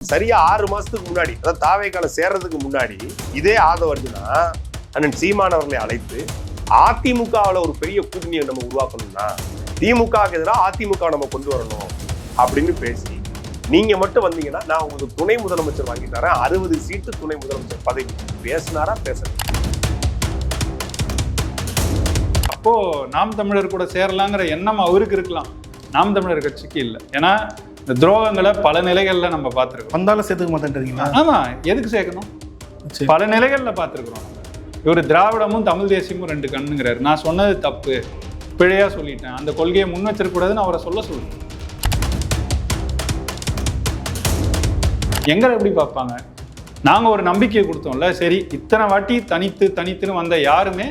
சரியா ஆறு மாசத்துக்கு முன்னாடி அதாவது தாவைக்கால சேர்றதுக்கு முன்னாடி இதே ஆதவர்ஜுனா அண்ணன் சீமானவர்களை அழைத்து அதிமுகவில் ஒரு பெரிய கூட்டணியை நம்ம உருவாக்கணும்னா திமுக எதிராக அதிமுக நம்ம கொண்டு வரணும் அப்படின்னு பேசி நீங்க மட்டும் வந்தீங்கன்னா நான் உங்களுக்கு துணை முதலமைச்சர் வாங்கி தரேன். அறுபது சீட்டு துணை முதலமைச்சர் பதவி. பேசினாரா பேசல. அப்போ நாம் தமிழர் கூட சேரலாங்கிற எண்ணம் அவருக்கு இருக்கலாம். நாம் தமிழர் கட்சிக்கு இல்லை. ஏன்னா இந்த துரோகங்களை பல நிலைகள்ல நம்ம பார்த்துருக்கோம் வந்தாலும் சேர்த்துக்க மாட்டேன்றீங்களா? ஆமா எதுக்கு சேர்க்கணும்? சரி. பல நிலைகள்ல பார்த்துருக்குறோம். இவர் திராவிடமும் தமிழ் தேசியமும் ரெண்டு கண்ணுங்கிறாரு. நான் சொன்னது தப்பு. பிழையா சொல்லிட்டேன். அந்த கொள்கையை முன் வச்சிருக்கூடாதுன்னு அவரை சொல்ல சொல்லுங்க. எங்களை எப்படி பார்ப்பாங்க? நாங்க ஒரு நம்பிக்கையை கொடுத்தோம்ல சரி இத்தனை வாட்டி தனித்து தனித்துன்னு வந்த யாருமே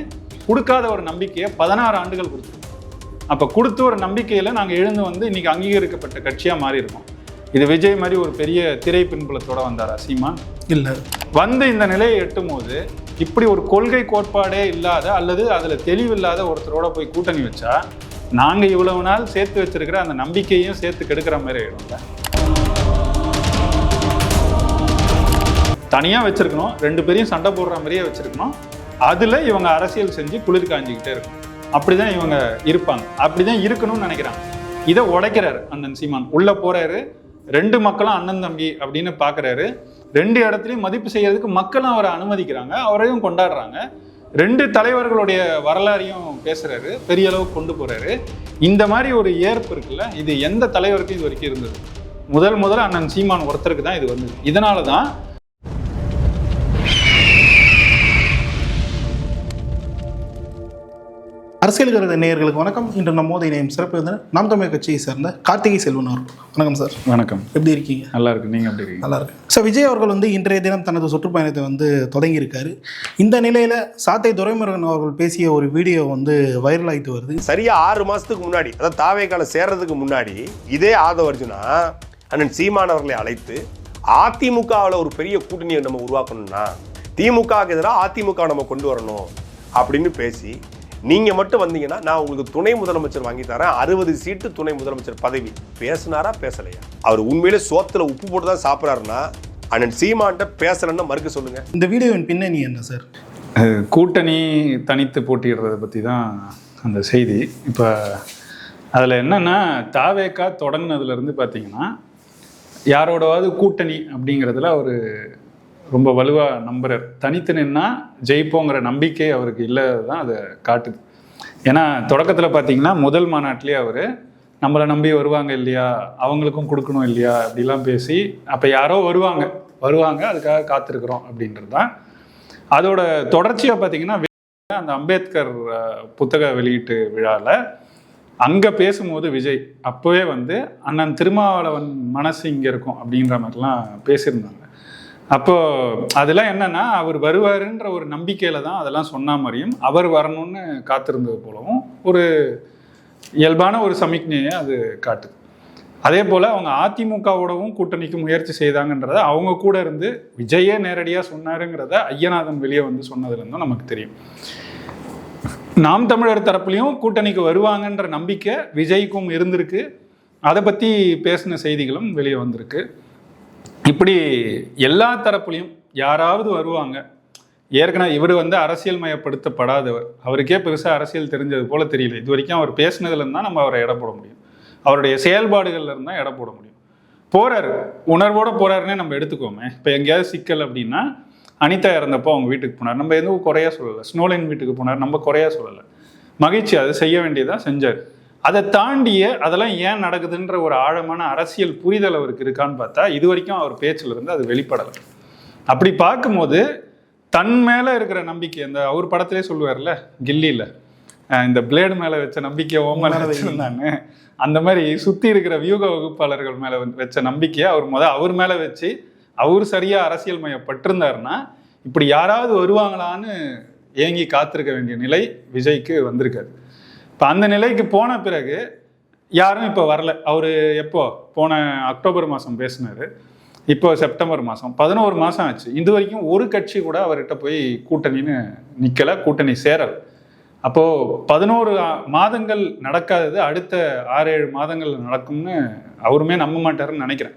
கொடுக்காத ஒரு நம்பிக்கையை பதினாறு ஆண்டுகள் கொடுத்துருக்கோம் அப்ப கொடுத்து ஒரு நம்பிக்கையில நாங்க எழுந்து வந்து இன்னைக்கு அங்கீகரிக்கப்பட்ட கட்சியா மாறி இருக்கோம் இது விஜய் மாதிரி ஒரு பெரிய திரை பின்புலத்தோட வந்தாரா? சீமான்? இல்லை. வந்து இந்த நிலையை எட்டும் போது இப்படி ஒரு கொள்கை கோட்பாடே இல்லாத அல்லது அதுல தெளிவில்லாத ஒருத்தரோட போய் கூட்டணி வச்சா நாங்க இவ்வளவு நாள் சேர்த்து வச்சிருக்கிற அந்த நம்பிக்கையும் சேர்த்து கெடுக்கிற மாதிரி ஆயிடும்ல. தனியா வச்சிருக்கணும். ரெண்டு பேரையும் சண்டை போடுற மாதிரியே வச்சிருக்கணும். அதுல இவங்க அரசியல் செஞ்சு குளிர் காஞ்சிக்கிட்டே இருக்கும் அப்படிதான் இவங்க இருப்பாங்க. அப்படிதான் இருக்கணும்னு நினைக்கிறாங்க. இதை உடைக்கிறாரு அண்ணன் சீமான். உள்ள போறாரு. ரெண்டு மக்களும் அண்ணன் தம்பி அப்படின்னு பாக்குறாரு ரெண்டு இடத்துலையும் மதிப்பு செய்யறதுக்கு மக்களும் அவரை அனுமதிக்கிறாங்க. அவரையும் கொண்டாடுறாங்க. ரெண்டு தலைவர்களுடைய வரலாறையும் பேசுறாரு. பெரிய அளவுக்கு கொண்டு போறாரு. இந்த மாதிரி ஒரு ஏற்பு இருக்குல்ல இது எந்த தலைவருக்கும் இது வரைக்கும் இருந்தது? முதல் முதல்ல அண்ணன் சீமான் ஒருத்தருக்கு தான் இது வந்தது. இதனால தான் அரசியல் கருத நேயர்களுக்கு வணக்கம். இன்று நம்மோது இணையம் சிறப்பு விருந்தினர் நாம் தமிழ் கட்சியை சேர்ந்த கார்த்திகை செல்வன் அவர்கள். வணக்கம் சார். வணக்கம். எப்படி இருக்கீங்க? நல்லா இருக்கு. நீங்க எப்படி இருக்கீங்க? நல்லா இருக்கு. சார் விஜய் அவர்கள் வந்து இன்றைய தினம் தனது சுற்றுப்பயணத்தை வந்து தொடங்கியிருக்காரு. இந்த நிலையில சாத்தை துரைமுருகன் அவர்கள் பேசிய ஒரு வீடியோ வந்து வைரல் ஆகிட்டு வருது. சரியா ஆறு மாசத்துக்கு முன்னாடி அதாவது தாவேக்கால சேர்றதுக்கு முன்னாடி இதே ஆதவர்ஜுனா அண்ணன் சீமான் அவர்களை அழைத்து அதிமுகவில் ஒரு பெரிய கூட்டணியை நம்ம உருவாக்கணும்னா திமுகவுக்கு எதிராக அதிமுக நம்ம கொண்டு வரணும் அப்படின்னு பேசி நீங்க மட்டும் வந்தீங்கன்னா நான் உங்களுக்கு துணை முதலமைச்சர் வாங்கி தரேன். அறுபது சீட்டு துணை முதலமைச்சர் பதவி. பேசினாரா பேசலையா? அவர் உண்மையிலே சோத்துல உப்பு போட்டு தான் சாப்பிட்றாருன்னா அண்ணன் சீமான்ட்ட பேசலன்னு மறுக்க சொல்லுங்க. இந்த வீடியோவின் பின்னணி என்ன சார்? கூட்டணி தனித்து போட்டியிடுறத பற்றி தான் அந்த செய்தி. இப்போ அதில் என்னென்னா தாவேக்கா தொடங்கினதுலேருந்து பார்த்தீங்கன்னா யாரோடவாவது கூட்டணி அப்படிங்கிறதுல அவர் ரொம்ப வலுவாக நம்புகிறார் தனித்து நின்னா ஜெயிப்போங்கிற நம்பிக்கை அவருக்கு இல்லாதது தான் அதை காட்டுது. ஏன்னா தொடக்கத்தில் பார்த்தீங்கன்னா முதல் மாநாட்டிலே அவர் நம்மளை நம்பி வருவாங்க இல்லையா? அவங்களுக்கும் கொடுக்கணும் இல்லையா? அப்படிலாம் பேசி அப்போ யாரோ வருவாங்க. வருவாங்க அதுக்காக காத்திருக்கிறோம் அப்படின்றது தான் அதோட தொடர்ச்சியாக பார்த்தீங்கன்னா அந்த அம்பேத்கர் புத்தக வெளியீட்டு விழாவில் அங்கே பேசும்போது விஜய் அப்போவே வந்து அண்ணன் திருமாவளவன் மனசு இங்கே இருக்கும் அப்படின்ற மாதிரிலாம் பேசியிருந்தாங்க. அப்போ அதெல்லாம் என்னன்னா அவர் வருவாருன்ற ஒரு நம்பிக்கையில தான் அதெல்லாம் சொன்ன மாதிரியும் அவர் வரணும்னு காத்திருந்தது போலவும் ஒரு இயல்பான ஒரு சமிக்ஞையை அது காட்டுது. அதே போல் அவங்க அதிமுகவோடவும் கூட்டணிக்கு முயற்சி செய்தாங்கன்றத அவங்க கூட இருந்து விஜயே நேரடியாக சொன்னாருங்கிறத ஐயநாதன் வெளியே வந்து சொன்னதுலேருந்தும் நமக்கு தெரியும். நாம் தமிழர் தரப்புலையும் கூட்டணிக்கு வருவாங்கன்ற நம்பிக்கை விஜய்க்கும் இருந்திருக்கு. அதை பற்றி பேசின செய்திகளும் வெளியே வந்திருக்கு. இப்படி எல்லா தரப்புலையும் யாராவது வருவாங்க. ஏற்கனவே இவர் வந்து அரசியல் மயப்படுத்தப்படாதவர் அவருக்கே பெருசாக அரசியல் தெரிஞ்சது போல தெரியல. இது வரைக்கும் அவர் பேசினதுலேருந்து தான் நம்ம அவரை எடை போட முடியும். அவருடைய செயல்பாடுகள்ல இருந்தால் எடை போட முடியும். போறாரு. உணர்வோட போறாருன்னே நம்ம எடுத்துக்கோமே. இப்போ எங்கேயாவது சிக்கல் அப்படின்னா அனிதா இறந்தப்போ அவங்க வீட்டுக்கு போனார். நம்ம எதுவும் குறையா சொல்லலை. ஸ்னோலின் வீட்டுக்கு போனார். நம்ம குறையா சொல்லலை. மகிழ்ச்சி அது செய்ய வேண்டியதாக செஞ்சார். அதை தாண்டிய அதெல்லாம் ஏன் நடக்குதுன்ற ஒரு ஆழமான அரசியல் புரிதல் அவருக்கு இருக்கான்னு பார்த்தா இது வரைக்கும் அவர் பேச்சுல இருந்து அது வெளிப்படலை. அப்படி பார்க்கும்போது தன் மேல இருக்கிற நம்பிக்கை அந்த அவர் படத்திலே சொல்லுவார்ல கில்லியில் இந்த பிளேடு மேல வச்ச நம்பிக்கை ஓ மேல வச்சிருந்தான்னு அந்த மாதிரி சுத்தி இருக்கிற வியூக வகுப்பாளர்கள் மேல வச்ச நம்பிக்கையை அவர் முத அவர் மேல வச்சு அவர் சரியா அரசியல் மயப்பட்டிருந்தாருன்னா இப்படி யாராவது வருவாங்களான்னு ஏங்கி காத்திருக்க வேண்டிய நிலை விஜய்க்கு வந்திருக்காது. இப்போ அந்த நிலைக்கு போன பிறகு யாரும் இப்போ வரல. அவர் எப்போ? போன அக்டோபர் மாதம் பேசினார். இப்போ செப்டம்பர் மாதம் பதினோரு மாதம் ஆச்சு. இது வரைக்கும் ஒரு கட்சி கூட அவர்கிட்ட போய் கூட்டணின்னு நிற்கலை கூட்டணி சேரல். அப்போது பதினோரு மாதங்கள் நடக்காதது அடுத்த ஆறு ஏழு மாதங்கள் நடக்கும்னு அவருமே நம்ப மாட்டாருன்னு நினைக்கிறேன்.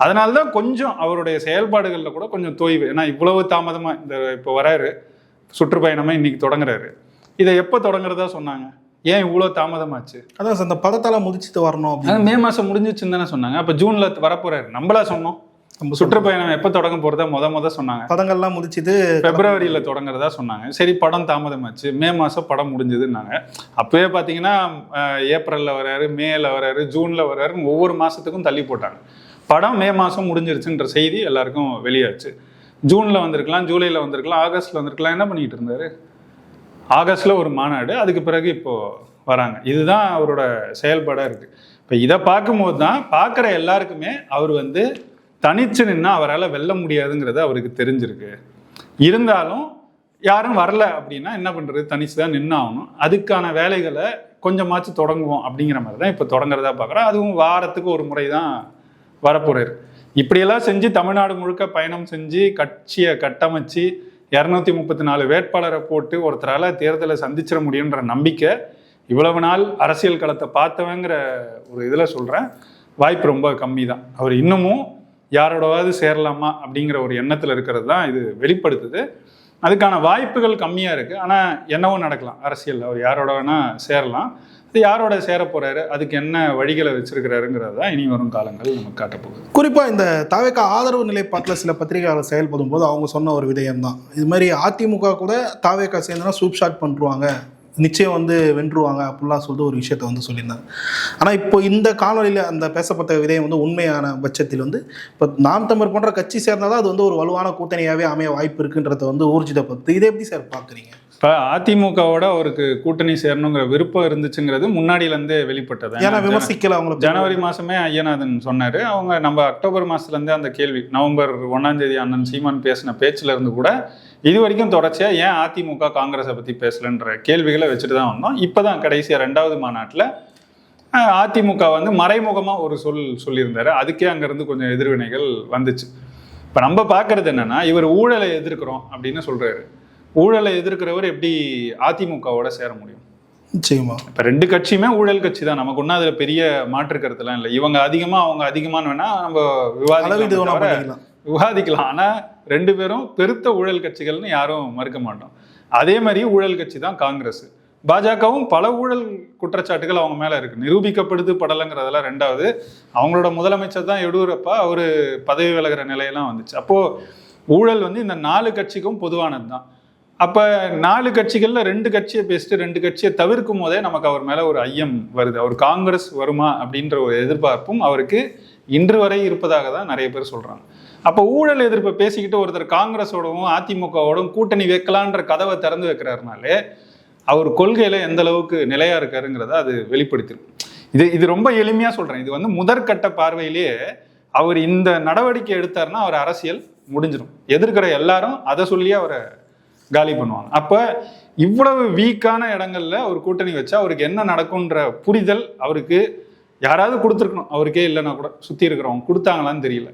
அதனால தான் கொஞ்சம் அவருடைய செயல்பாடுகளில் கூட கொஞ்சம் தோய்வு. ஏன்னா இவ்வளவு தாமதமாக இந்த இப்போ வராரு. சுற்றுப்பயணமாக இன்னைக்கு தொடங்குறாரு. இதை எப்போ தொடங்குறதா சொன்னாங்க? ஏன் இவ்வளோ தாமதமாச்சு? அதான் சார் இந்த பதத்தால முதிச்சுட்டு வரணும் அப்படின்னு. மே மாசம் முடிஞ்சிச்சுன்னு தானே சொன்னாங்க. அப்போ ஜூன்ல வரப்போறாரு. நம்மளா சொன்னோம். நம்ம சுற்றுப்பயணம் எப்போ தொடங்க போறதா முத முத சொன்னாங்க. பதங்கள்லாம் முதிச்சுட்டு பிப்ரவரியில தொடங்குறதா சொன்னாங்க. சரி படம் தாமதமாச்சு. மே மாசம் படம் முடிஞ்சதுன்னாங்க. அப்பவே பாத்தீங்கன்னா அஹ், ஏப்ரல்ல வராரு மேல வராரு ஜூன்ல வராரு ஒவ்வொரு மாசத்துக்கும் தள்ளி போட்டாங்க. படம் மே மாசம் முடிஞ்சிருச்சுன்ற செய்தி எல்லாருக்கும் வெளியாச்சு. ஜூன்ல வந்திருக்கலாம் ஜூலைல வந்திருக்கலாம் ஆகஸ்ட்ல வந்திருக்கலாம். என்ன பண்ணிட்டு இருந்தாரு? ஆகஸ்டில் ஒரு மாநாடு அதுக்கு பிறகு இப்போ வராங்க. இதுதான் அவரோட செயல்பாடாக இருக்குது இப்போ இதை பார்க்கும்போது தான் பார்க்குற எல்லாருக்குமே அவர் வந்து தனிச்சு நின்னா அவரால் வெல்ல முடியாதுங்கிறது அவருக்கு தெரிஞ்சிருக்கு. இருந்தாலும் யாரும் வரல அப்படின்னா என்ன பண்ணுறது தனிச்சு தான் நின்னாகணும் அதுக்கான வேலைகளை கொஞ்சமாச்சும் தொடங்குவோம் அப்படிங்கிற மாதிரி தான் இப்போ தொடங்குறதா பார்க்குறோம். அதுவும் வாரத்துக்கு ஒரு முறை தான் வரப்போகிறார் இப்படியெல்லாம் செஞ்சு தமிழ்நாடு முழுக்க பயணம் செஞ்சு கட்சியை கட்டமைச்சு இரநூத்தி முப்பத்தி நாலு வேட்பாளரை போட்டு ஒருத்தரால் தேர்தலை சந்திச்சிட முடியுன்ற நம்பிக்கை இவ்வளவு நாள் அரசியல் களத்தை பார்த்தவங்கிற ஒரு இதில் சொல்கிறேன் வாய்ப்பு ரொம்ப கம்மி தான் அவர் இன்னமும் யாரோடவாவது சேரலாமா அப்படிங்கிற ஒரு எண்ணத்தில் இருக்கிறது தான் இது வெளிப்படுத்துது. அதுக்கான வாய்ப்புகள் கம்மியாக இருக்குது ஆனால் என்னவோ நடக்கலாம். அரசியலில் அவர் யாரோட வேணால் சேரலாம். அது யாரோட சேர போறாரு? அதுக்கு என்ன வழிகளை வச்சிருக்கிறாருங்கிறது தான் இனி வரும் காலங்கள் நமக்கு காட்டப்போகுது குறிப்பாக இந்த தாவேக்கா ஆதரவு நிலைப்பாட்டில் சில பத்திரிகையாளர் செயல்படும் போது அவங்க சொன்ன ஒரு விடயம் தான் இது மாதிரி அதிமுக கூட தாவேக்கா சேர்ந்தனா சூப் ஷாட் பண்ணுவாங்க நிச்சயம் வந்து வென்றுவாங்க அப்படிலாம் சொல்லிட்டு ஒரு விஷயத்த வந்து சொல்லியிருந்தாங்க. ஆனால் இப்போ இந்த காணொலியில் அந்த பேசப்பட்ட விடயம் வந்து உண்மையான பட்சத்தில் வந்து இப்போ நாம் தமிழ் போன்ற கட்சி சேர்ந்தால் தான் அது வந்து ஒரு வலுவான கூட்டணியாகவே அமைய வாய்ப்பு இருக்குன்றத வந்து ஊர்ஜிதப்படுத்து இதை எப்படி சார் பார்க்குறீங்க? இப்போ அதிமுகவோட அவருக்கு கூட்டணி சேரணுங்கிற விருப்பம் இருந்துச்சுங்கிறது முன்னாடியிலேருந்தே வெளிப்பட்டது. ஏன்னா விமர்சிக்கல அவங்கள. ஜனவரி மாசமே ஐயநாதன் சொன்னாரு. அவங்க நம்ம அக்டோபர் மாசத்துல இருந்தே அந்த கேள்வி நவம்பர் ஒன்னாம் தேதி அண்ணன் சீமான் பேசின பேச்சுல இருந்து கூட இது வரைக்கும் தொடர்ச்சியா ஏன் அதிமுக காங்கிரஸை பத்தி பேசலன்ற கேள்விகளை வச்சுட்டு தான் வந்தோம். இப்பதான் கடைசியா ரெண்டாவது மாநாட்டுல அதிமுக வந்து மறைமுகமா ஒரு சொல் சொல்லியிருந்தாரு. அதுக்கே அங்கிருந்து கொஞ்சம் எதிர்வினைகள் வந்துச்சு. இப்ப நம்ம பார்க்கறது என்னன்னா இவர் ஊழலை எதிர்க்கிறோம் அப்படின்னு சொல்றாரு. ஊழலை எதிர்க்கிறவர் எப்படி அதிமுகவோட சேர முடியும்? நிச்சயமா. இப்ப ரெண்டு கட்சியுமே ஊழல் கட்சி தான். நமக்கு ஒன்றும் அதுல பெரிய மாற்று கருத்துலாம் இல்லை. இவங்க அதிகமா அவங்க அதிகமான்னு வேணா நம்ம விவாதிக்கலாம். விவாதிக்கலாம். ஆனா ரெண்டு பேரும் பெருத்த ஊழல் கட்சிகள்னு யாரும் மறுக்க மாட்டோம். அதே மாதிரி ஊழல் கட்சி தான் காங்கிரஸ். பாஜகவும் பல ஊழல் குற்றச்சாட்டுகள் அவங்க மேலே இருக்கு. நிரூபிக்கப்படுது படலைங்கிறதெல்லாம் ரெண்டாவது. அவங்களோட முதலமைச்சர் தான் எடியூரப்பா அவர் பதவி விலகிற நிலையெல்லாம் வந்துச்சு. அப்போது ஊழல் வந்து இந்த நாலு கட்சிக்கும் பொதுவானது தான். அப்போ நாலு கட்சிகளில் ரெண்டு கட்சியை பேசிட்டு ரெண்டு கட்சியை தவிர்க்கும் போதே நமக்கு அவர் மேலே ஒரு ஐயம் வருது. அவர் காங்கிரஸ் வருமா அப்படின்ற ஒரு எதிர்பார்ப்பும் அவருக்கு இன்று வரை இருப்பதாக தான் நிறைய பேர் சொல்கிறாங்க அப்போ ஊழல் எதிர்ப்பை பேசிக்கிட்டு ஒருத்தர் காங்கிரஸோடவும் அதிமுகவோடும் கூட்டணி வைக்கலான்ற கதவை திறந்து வைக்கிறாருனாலே அவர் கொள்கையில எந்த அளவுக்கு நிலையா இருக்காருங்கிறத அது வெளிப்படுத்திடும் இது இது ரொம்ப எளிமையா சொல்றேன். இது வந்து முதற்கட்ட பார்வையிலேயே அவர் இந்த நடவடிக்கை எடுத்தாருன்னா அவர் அரசியல் முடிஞ்சிடும் எதிர்க்கிற எல்லாரும் அதை சொல்லியே அவரை காலி பண்ணுவாங்க. அப்ப இவ்வளவு வீக்கான இடங்கள்ல ஒரு கூட்டணி வச்சா அவருக்கு என்ன நடக்கும்ன்ற புரிதல் அவருக்கு யாராவது கொடுத்துருக்கணும். அவருக்கே இல்லைன்னா கூட சுத்தி இருக்கிறவங்க கொடுத்தாங்களான்னு தெரியல.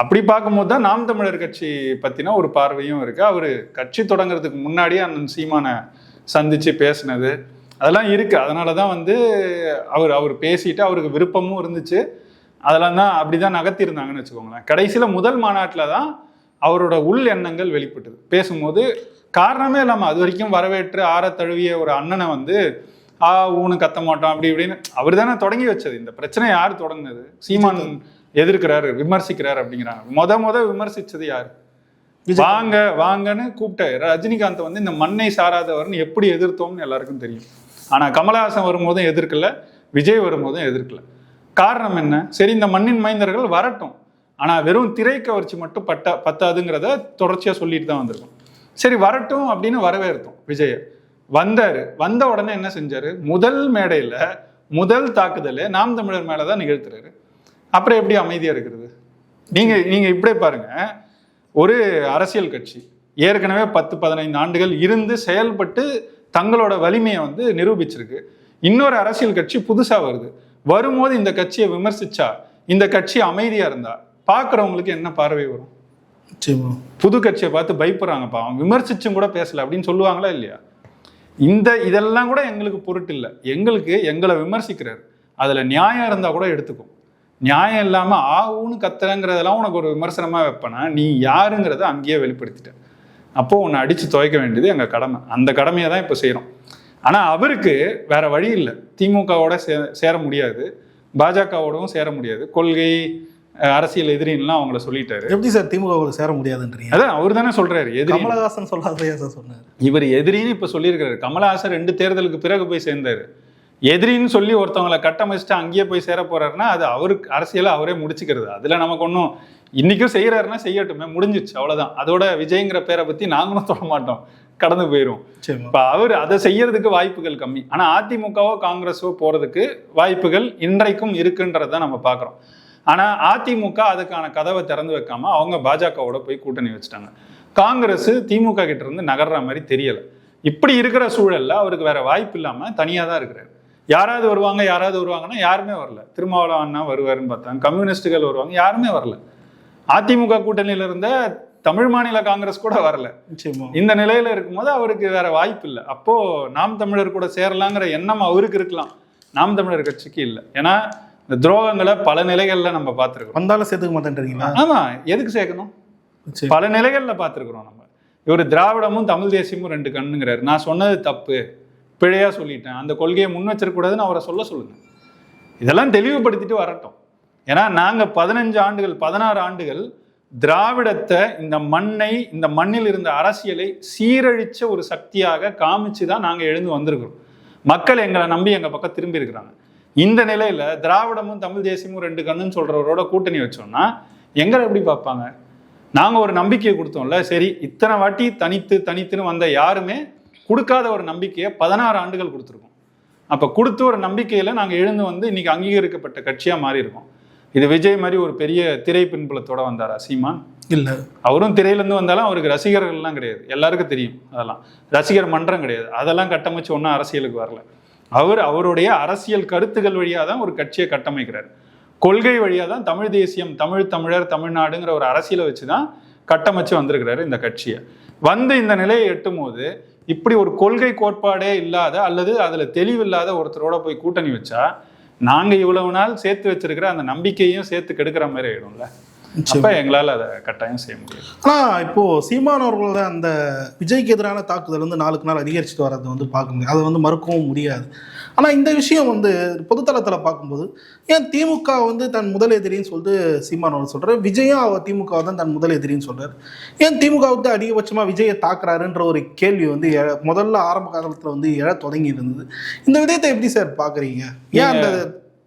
அப்படி பார்க்கும்போது தான் நாம் தமிழர் கட்சி பற்றின ஒரு பார்வையும் இருக்குது அவர் கட்சி தொடங்குறதுக்கு முன்னாடியே அண்ணன் சீமானை சந்தித்து பேசினது. அதெல்லாம் இருக்குது அதனால தான் வந்து அவர் அவர் பேசிட்டு அவருக்கு விருப்பமும் இருந்துச்சு. அதெல்லாம் தான் அப்படிதான் நகர்த்தியிருந்தாங்கன்னு வச்சுக்கோங்களேன். கடைசியில் முதல் மாநாட்டில் தான் அவரோட உள் எண்ணங்கள் வெளிப்பட்டது. பேசும்போது காரணமே இல்லாமல் அது வரைக்கும் வரவேற்று ஆற தழுவிய ஒரு அண்ணனை வந்து ஆ ஊனு கத்த மாட்டோம் அப்படி இப்படின்னு அவர் தானே தொடங்கி வச்சது. இந்த பிரச்சனை யார் தொடங்குனது? சீமான் எதிர்க்கிறாரு விமர்சிக்கிறாரு அப்படிங்கிறாங்க. மொத மொத விமர்சிச்சது யார். வாங்க வாங்கன்னு கூப்பிட்டாரு. ரஜினிகாந்த் வந்து இந்த மண்ணை சாராதவர்னு எப்படி எதிர்த்தோம்னு எல்லாருக்கும் தெரியும். ஆனா கமலஹாசன் வரும்போதும் எதிர்க்கல விஜய் வரும்போதும் எதிர்க்கல. காரணம் என்ன? சரி இந்த மண்ணின் மைந்தர்கள் வரட்டும். ஆனா வெறும் திரை கவர்ச்சி மட்டும் பட்டா பத்தாதுங்கிறத தொடர்ச்சியா சொல்லிட்டு தான் வந்திருக்கோம். சரி வரட்டும் அப்படின்னு வரவேற்த்தோம் விஜய. வந்தாரு. வந்த உடனே என்ன செஞ்சாரு? முதல் மேடையில முதல் தாக்குதலை நாம் தமிழர் மேலதான் நிகழ்த்துறாரு. அப்புறம் எப்படி அமைதியா இருக்கிறது? நீங்க நீங்க இப்படியே பாருங்க. ஒரு அரசியல் கட்சி ஏற்கனவே பத்து பதினைந்து ஆண்டுகள் இருந்து செயல்பட்டு தங்களோட வலிமையை வந்து நிரூபிச்சிருக்கு. இன்னொரு அரசியல் கட்சி புதுசா வருது. வரும்போது இந்த கட்சியை விமர்சிச்சா இந்த கட்சி அமைதியா இருந்தா பார்க்கறவங்களுக்கு என்ன பார்வை வரும்? புது கட்சியை பார்த்து பயப்படுறாங்கப்பா. அவன் விமர்சிச்சும் கூட பேசல அப்படின்னு சொல்லுவாங்களா இல்லையா? இந்த இதெல்லாம் கூட எங்களுக்கு பொருட்டு இல்லை. எங்களுக்கு எங்களை விமர்சிக்கிறார். அதுல நியாயம் இருந்தா கூட எடுத்துக்கும். நியாயம் இல்லாம ஆவுன்னு கத்துறங்கிறதெல்லாம் உனக்கு ஒரு விமர்சனமா வைப்பனா? நீ யாருங்கிறத அங்கேயே வெளிப்படுத்திட்ட. அப்போ உன்னை அடிச்சு துவைக்க வேண்டியது எங்க கடமை. அந்த கடமையை தான் இப்போ செய்றோம். ஆனா அவருக்கு வேற வழி இல்லை. திமுகவோட சே சேர முடியாது. பாஜகவோடவும் சேர முடியாது. கொள்கை அரசியல் எதிரின்லாம் அவங்கள சொல்லிட்டாரு. எப்படி சார் திமுக சேர முடியாதுன்றீங்க? அதான் அவர் தானே சொல்றாரு. எதிரி கமலஹாசன் சொல்லாதையா சார் சொன்னார்? இவர் எதிரின்னு இப்ப சொல்லியிருக்காரு கமலஹாசன் ரெண்டு தேர்தலுக்கு பிறகு போய் சேர்ந்தாரு. எதிரின்னு சொல்லி ஒருத்தவங்களை கட்டமைச்சிட்டு அங்கேயே போய் சேர போறாருன்னா அது அவருக்கு அரசியலை அவரே முடிச்சுக்கிறது. அதுல நமக்கு ஒன்றும் இன்னைக்கும் செய்யறாருன்னா செய்யட்டுமே முடிஞ்சிச்சு அவ்வளவுதான். அதோட விஜய்ங்கிற பேரை பத்தி நாங்களும் தொட மாட்டோம். கடந்து சரிம்மா இப்ப அவர் அதை செய்யறதுக்கு வாய்ப்புகள் கம்மி. ஆனா அதிமுகவோ காங்கிரஸோ போறதுக்கு வாய்ப்புகள் இன்றைக்கும் இருக்குன்றதை நம்ம பார்க்குறோம் ஆனா அதிமுக அதுக்கான கதவை திறந்து வைக்காம அவங்க பாஜகவோட போய் கூட்டணி வச்சுட்டாங்க. காங்கிரஸ் திமுக கிட்ட இருந்து நகர்ற மாதிரி தெரியல. இப்படி இருக்கிற சூழல்ல அவருக்கு வேற வாய்ப்பு இல்லாம தனியா தான் இருக்கிறாரு. யாராவது வருவாங்க யாராவது வருவாங்கன்னா யாருமே வரல. திருமாவளவன் அண்ணா வருவாருன்னு பார்த்தாங்க கம்யூனிஸ்டுகள் வருவாங்க யாருமே வரல. அதிமுக கூட்டணியில இருந்த தமிழ் மாநில காங்கிரஸ் கூட வரல. இந்த நிலையில இருக்கும்போது அவருக்கு வேற வாய்ப்பு இல்லை. அப்போ நாம் தமிழர் கூட சேரலாங்கிற எண்ணம் அவருக்கு இருக்கலாம். நாம் தமிழர் கட்சிக்கு இல்லை. ஏன்னா இந்த துரோகங்களை பல நிலைகள்ல நம்ம பார்த்துருக்கோம் வந்தாலும் சேர்த்துக்க மாட்டேன்றீங்களா? ஆமா எதுக்கு சேர்க்கணும்? சரி பல நிலைகள்ல பார்த்துருக்குறோம் நம்ம. இவர் திராவிடமும் தமிழ் தேசியமும் ரெண்டு கண்ணுங்கிறாரு. நான் சொன்னது தப்பு. பிழையாக சொல்லிட்டேன். அந்த கொள்கையை முன் வச்சிருக்கூடாதுன்னு அவரை சொல்ல சொல்லுங்கள் இதெல்லாம் தெளிவுபடுத்திட்டு வரட்டும். ஏன்னா நாங்கள் பதினஞ்சு ஆண்டுகள் பதினாறு ஆண்டுகள் திராவிடத்தை இந்த மண்ணை இந்த மண்ணில் இருந்த அரசியலை சீரழித்த ஒரு சக்தியாக காமிச்சு தான் நாங்கள் எழுந்து வந்திருக்கிறோம். மக்கள் எங்களை நம்பி எங்கள் பக்கம் திரும்பி இருக்கிறாங்க. இந்த நிலையில் திராவிடமும் தமிழ் தேசியமும் ரெண்டு கண்ணுன்னு சொல்கிறவரோட கூட்டணி வச்சோம்னா எங்களை எப்படி பார்ப்பாங்க? நாங்கள் ஒரு நம்பிக்கையை கொடுத்தோம்ல சரி இத்தனை வாட்டி தனித்து தனித்துன்னு வந்த யாருமே கொடுக்காத ஒரு நம்பிக்கையை பதினாறு ஆண்டுகள் கொடுத்துருக்கோம். அப்ப கொடுத்து ஒரு நம்பிக்கையில நாங்க எழுந்து வந்து இன்னைக்கு அங்கீகரிக்கப்பட்ட கட்சியா மாறி இருக்கோம் இது விஜய் மாதிரி ஒரு பெரிய திரை பின்புலத்தோட வந்தாரா சீமான்? இல்ல. அவரும் திரையிலேருந்து வந்தாலும் அவருக்கு ரசிகர்கள்லாம் கிடையாது. எல்லாருக்கும் தெரியும் அதெல்லாம். ரசிகர் மன்றம் கிடையாது. அதெல்லாம் கட்டமைச்சு ஒன்றும் அரசியலுக்கு வரல. அவர் அவருடைய அரசியல் கருத்துக்கள் வழியாக தான் ஒரு கட்சியை கட்டமைக்கிறார். கொள்கை வழியாக தான் தமிழ் தேசியம் தமிழ் தமிழர் தமிழ்நாடுங்கிற ஒரு அரசியலை வச்சு தான் கட்டமைச்சு வந்திருக்கிறாரு இந்த கட்சியை. வந்து இந்த நிலையை எட்டும் போது இப்படி ஒரு கொள்கை கோட்பாடே இல்லாத அல்லது அதில் தெளிவில்லாத ஒருத்தரோட போய் கூட்டணி வச்சா நாங்கள் இவ்வளவு நாள் சேர்த்து வச்சிருக்கிற அந்த நம்பிக்கையும் சேர்த்து கெடுக்கிற மாதிரி ஆயிடும்ல? அப்ப எங்களால் அதை கட்டாயம் செய்ய முடியும் ஆனா இப்போ சீமான் அவர்களோட அந்த விஜய்க்கு எதிரான தாக்குதல் வந்து நாளுக்கு நாள் அதிகரிச்சுட்டு வர்றதை வந்து பார்க்க முடியும் அதை வந்து மறுக்கவும் முடியாது. ஆனா இந்த விஷயம் வந்து பொதுத்தளத்துல பார்க்கும்போது ஏன் திமுக வந்து தன் முதல் எதிரின்னு சொல்லிட்டு சீமான் அவர் சொல்றாரு? விஜயும் அவர் திமுக தான் தன் முதல் எதிரின்னு சொல்றாரு. ஏன் திமுக வந்து அதிகபட்சமா விஜயை தாக்குறாருன்ற ஒரு கேள்வி வந்து எழ- முதல்ல ஆரம்ப காலத்துல வந்து எழ தொடங்கி இருந்தது. இந்த விதயத்தை எப்படி சார் பாக்குறீங்க ஏன் அந்த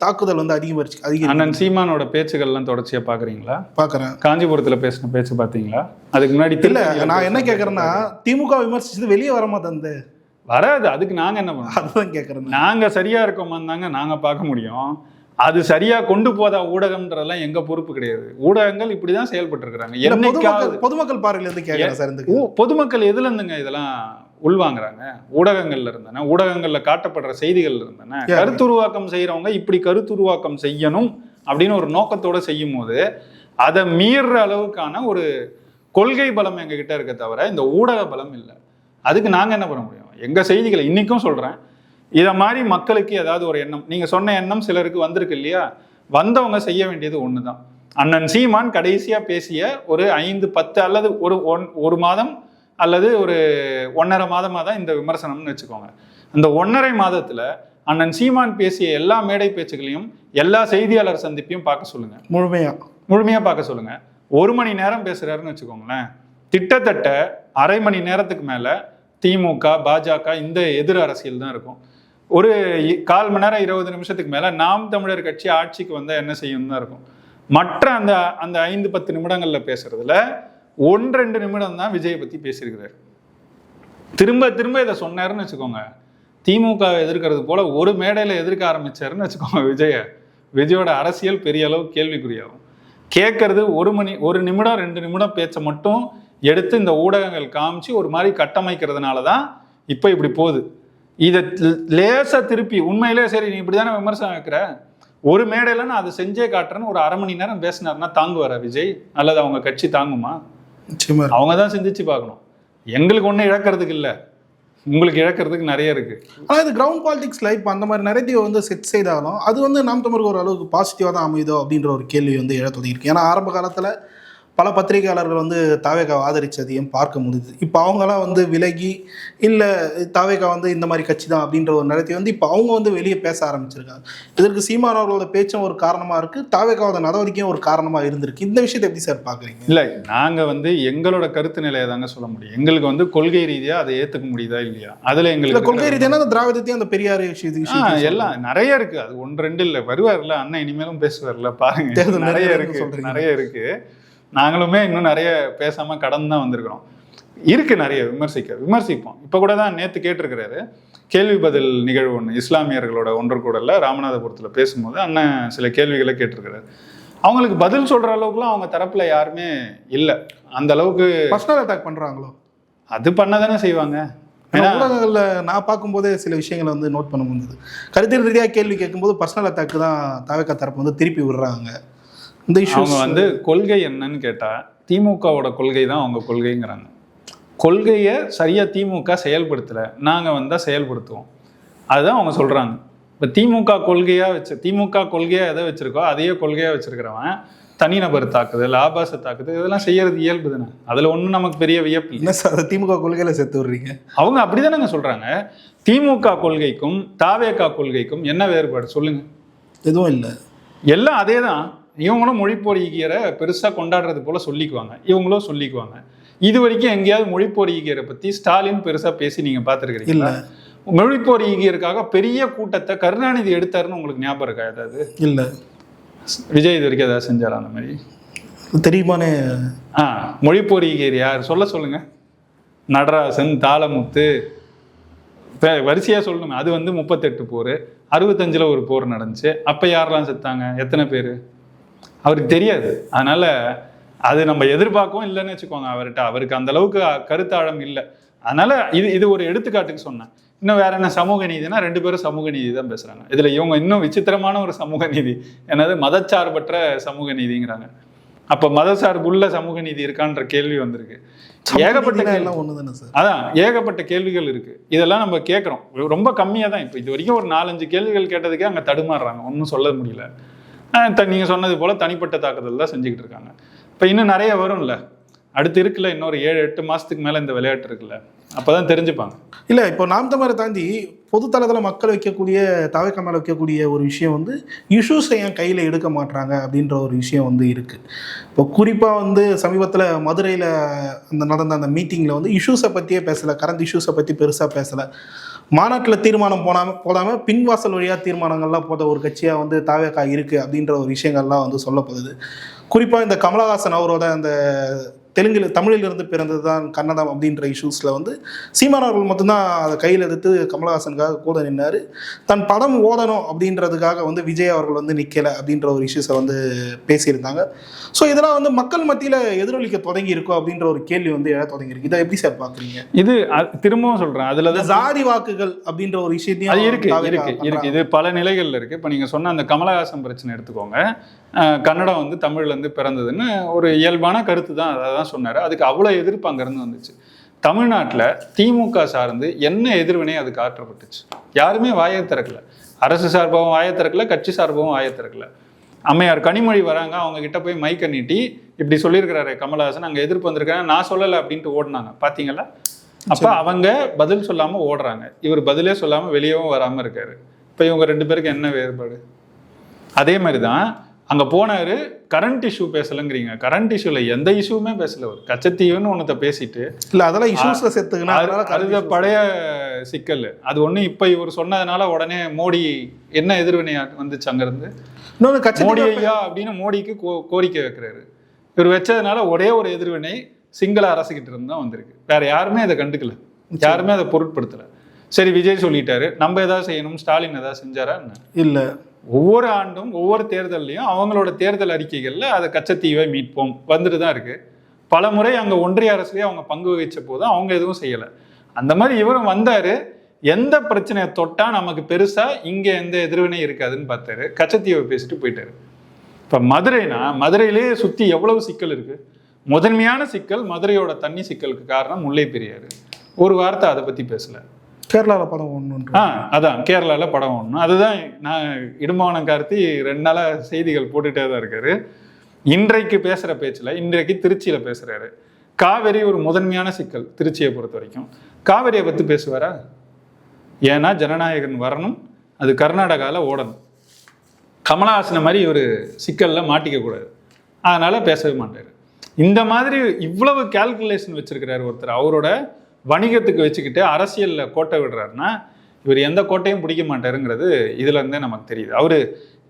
தாக்குதல் வந்து அதிகரிச்சு அதிகரி அண்ணன் சீமானோட பேச்சுகள்லாம் தொடர்ச்சியா பாக்குறீங்களா? பாக்குறேன். காஞ்சிபுரத்துல பேசின பேச்சு பாத்தீங்களா? அதுக்கு முன்னாடி இல்ல நான் என்ன பேசின கேக்குறேன்னா திமுக விமர்சிச்சது வெளியே வர மாட்டேன் வராது அதுக்கு நாங்க என்ன பண்ணோம் அதுதான் கேக்குறேன் நாங்க சரியா இருக்கோமா தாங்க நாங்க பார்க்க முடியும். அது சரியா கொண்டு போதா ஊடகம்ன்றதெல்லாம் எங்க பொறுப்பு கிடையாது. ஊடகங்கள் இப்படிதான் செயல்பட்டு இருக்கிறாங்க பொதுமக்கள் பார்வையில இருந்து கேக்குறேன் சார் பொதுமக்கள் எதுல இருந்துங்க இதெல்லாம்? உள்வாங்குறாங்க. ஊடகங்கள்ல இருந்தானே ஊடகங்கள்ல காட்டப்படுற செய்திகள்ல இருந்தானே. கருத்துருவாக்கம் செய்யறவங்க இப்படி கருத்துருவாக்கம் செய்யணும் அப்படின்னு ஒரு நோக்கத்தோட செய்யும் போது அதை மீறுற அளவுக்கான ஒரு கொள்கை பலம் எங்க கிட்ட இருக்க தவிர இந்த ஊடக பலம் இல்லை. அதுக்கு நாங்க என்ன பண்ண முடியும்? எங்க செய்திகளை இன்னைக்கும் சொல்றேன். இத மாதிரி மக்களுக்கு ஏதாவது ஒரு எண்ணம் நீங்க சொன்ன எண்ணம் சிலருக்கு வந்திருக்கு இல்லையா? வந்தவங்க செய்ய வேண்டியது ஒண்ணுதான். அண்ணன் சீமான் கடைசியா பேசிய ஒரு ஐந்து பத்து அல்லது ஒரு ஒன் ஒரு மாதம் அல்லது ஒரு ஒன்றரை மாதமாக தான் இந்த விமர்சனம்னு வச்சுக்கோங்க. அந்த ஒன்றரை மாதத்துல அண்ணன் சீமான் பேசிய எல்லா மேடை பேச்சுகளையும் எல்லா செய்தியாளர் சந்திப்பையும் பார்க்க சொல்லுங்க. முழுமையா. முழுமையா பார்க்க சொல்லுங்க. ஒரு மணி நேரம் பேசுறாருன்னு வச்சுக்கோங்களேன். கிட்டத்தட்ட அரை மணி நேரத்துக்கு மேல திமுக பாஜக இந்த எதிர் அரசியல் தான் இருக்கும். ஒரு கால் மணி நேரம் இருபது நிமிஷத்துக்கு மேல நாம் தமிழர் கட்சி ஆட்சிக்கு வந்தா என்ன செய்யும் தான் இருக்கும். மற்ற அந்த அந்த ஐந்து பத்து நிமிடங்கள்ல பேசுறதுல ஒன்று ரெண்டு நிமிடம் தான் விஜயை பற்றி பேசியிருக்கிறார். திரும்ப திரும்ப இதை சொன்னார்னு வச்சுக்கோங்க. திமுகவை எதிர்க்கிறது போல ஒரு மேடையில் எதிர்க்க ஆரம்பிச்சாருன்னு வச்சுக்கோங்க விஜய. விஜயோட அரசியல் பெரிய அளவு கேள்விக்குறியாகும். கேட்கறது ஒரு மணி ஒரு நிமிடம் ரெண்டு நிமிடம் பேச்சை மட்டும் எடுத்து இந்த ஊடகங்கள் காமிச்சு ஒரு மாதிரி கட்டமைக்கிறதுனால தான் இப்போ இப்படி போகுது. இதை லேசாக திருப்பி உண்மையிலே சரி நீ இப்படி தானே விமர்சனம் வைக்கிற? ஒரு மேடையில் நான் அதை செஞ்சே காட்டுறேன்னு ஒரு அரை மணி நேரம் பேசினார்னா தாங்குவாரா விஜய்? அல்லது அவங்க கட்சி தாங்குமா? நிச்சயமா. அவங்க தான் சிந்திச்சு பார்க்கணும். எங்களுக்கு ஒன்றும் இழக்கிறதுக்கு இல்லை. உங்களுக்கு இழக்கிறதுக்கு நிறைய இருக்கு. ஆனால் இது கிரவுண்ட் பாலிடிக்ஸில் இப்போ அந்த மாதிரி நரேட்டிவ் வந்து செட் செய்தாலும் அது வந்து நாம் தமிழுக்கு ஒரு அளவுக்கு பாசிட்டிவாக தான் அமையுதோ அப்படின்ற ஒரு கேள்வி வந்து எழ தொடங்கியிருக்கு. ஏன்னா ஆரம்ப காலத்தில் பல பத்திரிகையாளர்கள் வந்து தாவேகாவை ஆதரிச்சதையும் பார்க்க முடியுது இப்போ அவங்களாம் வந்து விலகி இல்லை தாவேகா வந்து இந்த மாதிரி கட்சி தான் அப்படின்ற ஒரு நரேட்டிவ் வந்து இப்போ அவங்க வந்து வெளியே பேச ஆரம்பிச்சிருக்காங்க. இதற்கு சீமான் அவர்களோட பேச்சும் ஒரு காரணமாக இருக்குது தாவேகாவோட நடவடிக்கையும் ஒரு காரணமாக இருந்திருக்கு. இந்த விஷயத்தை எப்படி சார் பார்க்குறீங்க? இல்ல நாங்க வந்து எங்களோட கருத்து நிலையை தாங்க சொல்ல முடியும். எங்களுக்கு வந்து கொள்கை ரீதியா அதை ஏத்துக்க முடியுதா இல்லையா? அதுல எங்களுக்கு கொள்கை ரீதியான அந்த திராவிடத்தையும் அந்த பெரியார் விஷயத்து ஆ, விஷயம் எல்லாம் நிறைய இருக்கு. அது ஒன்று ரெண்டு இல்ல வருவார்ல அண்ணன் இனிமேலும் பேசுவார்ல பாருங்க. நிறைய இருக்கு. நிறைய இருக்கு. நாங்களுமே இன்னும் நிறைய பேசாம கடந்து தான் வந்திருக்கிறோம். இருக்கு நிறைய விமர்சிக்க விமர்சிப்போம். இப்ப கூட தான் நேத்து கேட்டிருக்கிறாரு. கேள்வி பதில் நிகழ்வு ஒன்று இஸ்லாமியர்களோட ஒன்று கூடல ராமநாதபுரத்துல பேசும்போது அண்ணன் சில கேள்விகளை கேட்டிருக்கிறாரு. அவங்களுக்கு பதில் சொல்ற அளவுக்குலாம் அவங்க தரப்புல யாருமே இல்ல. அந்த அளவுக்கு பர்சனல் அட்டாக் பண்ணுறாங்களோ அது பண்ணதானே செய்வாங்க. ஏன்னா ஏன்னா ஊடகங்கள்ல நான் பார்க்கும்போதே சில விஷயங்களை வந்து நோட் பண்ண முடிஞ்சது. கருத்தியல் ரீதியாக கேள்வி கேட்கும்போது பர்சனல் அட்டாக் தான் தாவேக்கா தரப்பு வந்து திருப்பி விடுறாங்க. இந்த இஷ்யூஸ் அவங்க வந்து கொள்கை என்னன்னு கேட்டா திமுகவோட கொள்கை தான் அவங்க கொள்கைங்கிறாங்க. கொள்கையை சரியா திமுக செயல்படுத்தல நாங்க வந்தா செயல்படுத்துவோம். அதுதான் அவங்க சொல்றாங்க. இப்ப திமுக கொள்கையா வச்சு திமுக கொள்கையா எதை வச்சிருக்கோ அதையே கொள்கையா வச்சிருக்கிறவன் தனிநபர் தாக்குதல் ஆபாச தாக்குதல் இதெல்லாம் செய்யறது இயல்பு தானே. அதுல ஒண்ணும் நமக்கு பெரிய வியப்பு இல்லை. சார் அதை திமுக கொள்கையில சேர்த்து விடுறீங்க? அவங்க அப்படிதானங்க சொல்றாங்க. திமுக கொள்கைக்கும் தாவேகா கொள்கைக்கும் என்ன வேறுபாடு? சொல்லுங்க. எதுவும் இல்லை. எல்லாம் அதே தான் இவங்களும் மொழிப்போர் ஈகியரை பெருசாக கொண்டாடுறது போல சொல்லிக்குவாங்க. இவங்களும் சொல்லிக்குவாங்க. இது வரைக்கும் எங்கேயாவது மொழிப்போர் ஈகியரை பற்றி ஸ்டாலின் பெருசாக பேசி நீங்கள் பார்த்துருக்கிறீங்களா? இல்லை. மொழிப்போர் ஈகியருக்காக பெரிய கூட்டத்தை கருணாநிதி எடுத்தாருன்னு உங்களுக்கு ஞாபகம் இருக்கா ஏதாவது? இல்லை. விஜய் இது வரைக்கும் ஏதாவது செஞ்சாரா அந்த மாதிரி? தெரியுமானே. ஆ மொழிப்போர் ஈகியர் யார்? சொல்ல சொல்லுங்க. நடராசன் தாளமுத்து. வே- வரிசையா சொல்லணுமே. அது வந்து முப்பத்தெட்டு போர். அறுபத்தஞ்சுல ஒரு போர் நடந்துச்சு. அப்ப யாரெல்லாம் செத்தாங்க? எத்தனை பேர்? அவருக்கு தெரியாது. அதனால அது நம்ம எதிர்பார்க்கவும் இல்லைன்னு வச்சுக்கோங்க அவர்கிட்ட. அவருக்கு அந்த அளவுக்கு கருத்தாழம் இல்லை. அதனால இது இது ஒரு எடுத்துக்காட்டுக்கு சொன்னேன். இன்னும் வேற என்ன சமூக நீதினா ரெண்டு பேரும் சமூக நீதி தான் பேசுறாங்க. இதுல இவங்க இன்னும் விசித்திரமான ஒரு சமூக நீதி. என்னது? மதச்சார்பற்ற சமூக நீதிங்கிறாங்க. அப்ப மதச்சார்புள்ள சமூக நீதி இருக்கான்ற கேள்வி வந்திருக்கு. ஏகப்பட்ட கேள்வி. அதான் ஏகப்பட்ட கேள்விகள் இருக்கு. இதெல்லாம் நம்ம கேட்குறோம் ரொம்ப கம்மியாக தான். இப்போ இது வரைக்கும் ஒரு நாலஞ்சு கேள்விகள் கேட்டதுக்கே அங்கே தடுமாறுறாங்க. ஒன்றும் சொல்ல முடியல. நீங்கள் நீங்க சொன்னது போல தனிப்பட்ட தாக்குதல் தான் செஞ்சுக்கிட்டு இருக்காங்க. இப்போ இன்னும் நிறைய வரும்ல? அடுத்து இருக்குல்ல இன்னொரு ஏழு எட்டு மாசத்துக்கு மேல இந்த விளையாட்டு இருக்குல்ல? அப்பதான் தெரிஞ்சுப்பாங்க. இல்லை இப்போ நாம் தமிழை தாண்டி பொதுத்தளத்தில் மக்கள் வைக்கக்கூடிய தாவேக்கா மேலே வைக்கக்கூடிய ஒரு விஷயம் வந்து இஷ்யூஸை ஏன் கையில் எடுக்க மாட்றாங்க அப்படின்ற ஒரு விஷயம் வந்து இருக்குது இப்போ குறிப்பாக வந்து சமீபத்தில் மதுரையில் அந்த நடந்த அந்த மீட்டிங்கில் வந்து இஷ்யூஸை பற்றியே பேசலை கரண்ட் இஷ்யூஸை பற்றி பெருசாக பேசலை. மாநாட்டில் தீர்மானம் போனாமல் போடாமல் பின்வாசல் வழியாக தீர்மானங்கள்லாம் போத ஒரு கட்சியாக வந்து தாவேக்கா இருக்குது அப்படின்ற ஒரு விஷயங்கள்லாம் வந்து சொல்லப்படுது குறிப்பாக இந்த கமலஹாசன் அவரோட அந்த தெலுங்கில் தமிழிலிருந்து பிறந்தது தான் கன்னடம் அப்படின்ற இஷ்யூஸில் வந்து சீமான் அவர்கள் மட்டும்தான் அதை கையில் எடுத்து கமலஹாசனுக்காக கூட நின்னார். தன் படம் ஓடணும் அப்படின்றதுக்காக வந்து விஜய் அவர்கள் வந்து நிற்கலை அப்படின்ற ஒரு இஷ்யூஸை வந்து பேசியிருந்தாங்க. ஸோ இதெல்லாம் வந்து மக்கள் மத்தியில் எதிரொலிக்க தொடங்கி இருக்கோ அப்படின்ற ஒரு கேள்வி வந்து எழ தொடங்கியிருக்கு. இதை எப்படி சார் பார்க்குறீங்க? இது திரும்பவும் சொல்றேன். அதுல தான் ஜாதி வாக்குகள் அப்படின்ற ஒரு விஷயத்தையும் அது இருக்கு இருக்கு. இருக்கு. இது பல நிலைகள்ல இருக்கு. இப்போ நீங்க சொன்ன அந்த கமலஹாசன் பிரச்சனை எடுத்துக்கோங்க. கன்னடம் வந்து தமிழ்ல இருந்து பிறந்ததுன்னு ஒரு இயல்பான கருத்து தான் அதை தான் சொன்னாரு. அதுக்கு அவ்வளோ எதிர்ப்பு அங்கிருந்து வந்துச்சு. தமிழ்நாட்டுல திமுக சார்ந்து என்ன எதிர்வினை அதுக்கு ஆற்றப்பட்டுச்சு யாருமே வாயை திறக்கல. அரசு சார்பாகவும் வாயை திறக்கல கட்சி சார்பாகவும் வாயை திறக்கல. அம்மையார் கனிமொழி வராங்க அவங்க கிட்ட போய் மைக்கை நீட்டி இப்படி சொல்லியிருக்கிறாரு கமலஹாசன் அங்க எதிர்ப்பு வந்திருக்கேன் நான் சொல்லலை அப்படின்ட்டு ஓடினாங்க. பாத்தீங்களா? அப்ப அவங்க பதில் சொல்லாம ஓடுறாங்க. இவர் பதிலே சொல்லாம வெளியவும் வராம இருக்காரு. இப்ப இவங்க ரெண்டு பேருக்கு என்ன வேறுபாடு? அதே மாதிரி தான் அங்க போனாரு கரண்ட் இஷ்யூ பேசலங்கிறீங்க. கரண்ட் இஷ்யூல எந்த இஷ்யூமே பேசல அவர். கச்சத்தீவுன்னு ஒன்றத்தை பேசிட்டு. இல்லை அதெல்லாம் இஷ்யூஸில் சேர்த்துக்கணும் அது- பழைய சிக்கல். அது ஒண்ணு இப்ப இவர் சொன்னதுனால உடனே மோடி என்ன எதிர்வினை வந்துச்சு அங்கிருந்து? இன்னொன்று கட்சி மோடி ஐயா அப்படின்னு மோடிக்கு கோ- கோரிக்கை வைக்கிறாரு. இவர் வச்சதுனால ஒரே ஒரு எதிர்வினை சிங்கள அரசுகிட்ட இருந்து தான் வந்திருக்கு. வேற யாருமே அதை கண்டுக்கல. யாருமே அதை பொருட்படுத்தல. சரி விஜய் சொல்லிட்டாரு. நம்ம ஏதாவது செய்யணும் ஸ்டாலின் ஏதாவது செஞ்சாரா என்ன? இல்லை. ஒவ்வொரு ஆண்டும் ஒவ்வொரு தேர்தல்லையும் அவங்களோட தேர்தல் அறிக்கைகளில் அதை கச்சத்தீவை மீட்போம் வந்துட்டு தான் இருக்குது பல முறை அங்கே ஒன்றிய அரசுலேயே அவங்க பங்கு வகிச்ச போது அவங்க எதுவும் செய்யலை. அந்த மாதிரி இவரும் வந்தார். எந்த பிரச்சனையை தொட்டால் நமக்கு பெருசாக இங்கே எந்த எதிர்வினை இருக்காதுன்னு பார்த்தாரு. கச்சத்தீவை பேசிட்டு போயிட்டாரு. இப்போ மதுரைனா மதுரையிலேயே சுற்றி எவ்வளவு சிக்கல் இருக்குது முதன்மையான சிக்கல் மதுரையோட தண்ணி சிக்கலுக்கு காரணம் முல்லை பெரியார். ஒரு வார்த்தை அதை பற்றி பேசலை. கேரளாவில் படம் ஒன்று ஆ அதான் கேரளாவில் படம் ஒன்று அதுதான் நான் இடும்பாவனம் கார்த்தி ரெண்டு நாளாக செய்திகள் போட்டுகிட்டே தான் இருக்காரு. இன்றைக்கு பேசுகிற பேச்சில் இன்றைக்கு திருச்சியில் பேசுகிறாரு காவேரி ஒரு முதன்மையான சிக்கல் திருச்சியை பொறுத்த வரைக்கும். காவேரியை பற்றி பேசுவாரா? ஏன்னா ஜனநாயகன் வரணும் அது கர்நாடகாவில் ஓடணும். கமலஹாசனை மாதிரி ஒரு சிக்கலில் மாட்டிக்கக்கூடாது அதனால் பேசவே மாட்டார். இந்த மாதிரி இவ்வளவு கால்குலேஷன் வச்சுருக்கிறார் ஒருத்தர். அவரோட வணிகத்துக்கு வச்சுக்கிட்டு அரசியலில் கோட்டை விடுறாருன்னா இவர் எந்த கோட்டையும் பிடிக்க மாட்டாருங்கிறது இதுலேருந்தே நமக்கு தெரியுது. அவர்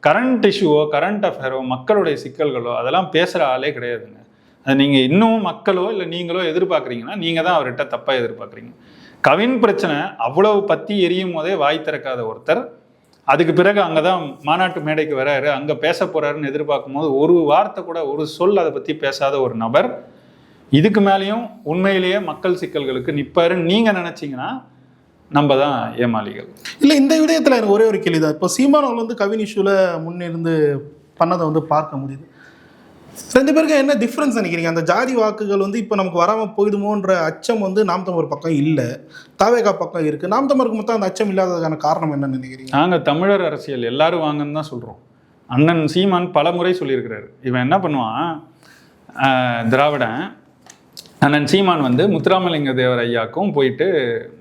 கரண்ட் இஷ்யூவோ கரண்ட் அஃபேரோ மக்களுடைய சிக்கல்களோ அதெல்லாம் பேசுகிற ஆளே கிடையாதுங்க. அது நீங்கள் இன்னும் மக்களோ இல்லை நீங்களோ எதிர்பார்க்குறீங்கன்னா நீங்கள் தான் அவர்கிட்ட தப்பாக எதிர்பார்க்குறீங்க. கவின் பிரச்சனை அவ்வளவு பற்றி எரியும் போதே வாய் திறக்காத ஒருத்தர் அதுக்கு பிறகு அங்கே தான் மாநாட்டு மேடைக்கு வராரு அங்கே பேச போகிறாருன்னு எதிர்பார்க்கும் போது ஒரு வார்த்தை கூட ஒரு சொல் அதை பற்றி பேசாத ஒரு நபர் இதுக்கு மேலேயும் உண்மையிலேயே மக்கள் சிக்கல்களுக்கு நிற்பாருன்னு நீங்கள் நினச்சிங்கன்னா நம்ம தான் ஏமாளிகள். இல்லை இந்த விடயத்தில் எனக்கு ஒரே ஒரு கேள்வி தான் இப்போ சீமானவர்கள் வந்து கவின் இஷ்யூவில் முன்னிருந்து பண்ணதை வந்து பார்க்க முடியுது. ரெண்டு பேருக்கு என்ன டிஃப்ரென்ஸ் நினைக்கிறீங்க? அந்த ஜாதி வாக்குகள் வந்து இப்போ நமக்கு வராமல் போயிடுமோன்ற அச்சம் வந்து நாம் தமிழர் பக்கம் இல்லை. தாவேகா பக்கம் இருக்குது நாம் தமிழருக்கு மொத்தம் அந்த அச்சம் இல்லாததுக்கான காரணம் என்னன்னு நினைக்கிறீங்க? நாங்கள் தமிழர் அரசியல் எல்லாரும் வாங்கன்னு தான் சொல்கிறோம் அண்ணன் சீமான் பல முறை சொல்லியிருக்கிறாரு. இவன் என்ன பண்ணுவான்? திராவிடன் அண்ணன் சீமான் வந்து முத்துராமலிங்க தேவர் ஐயாக்கும் போயிட்டு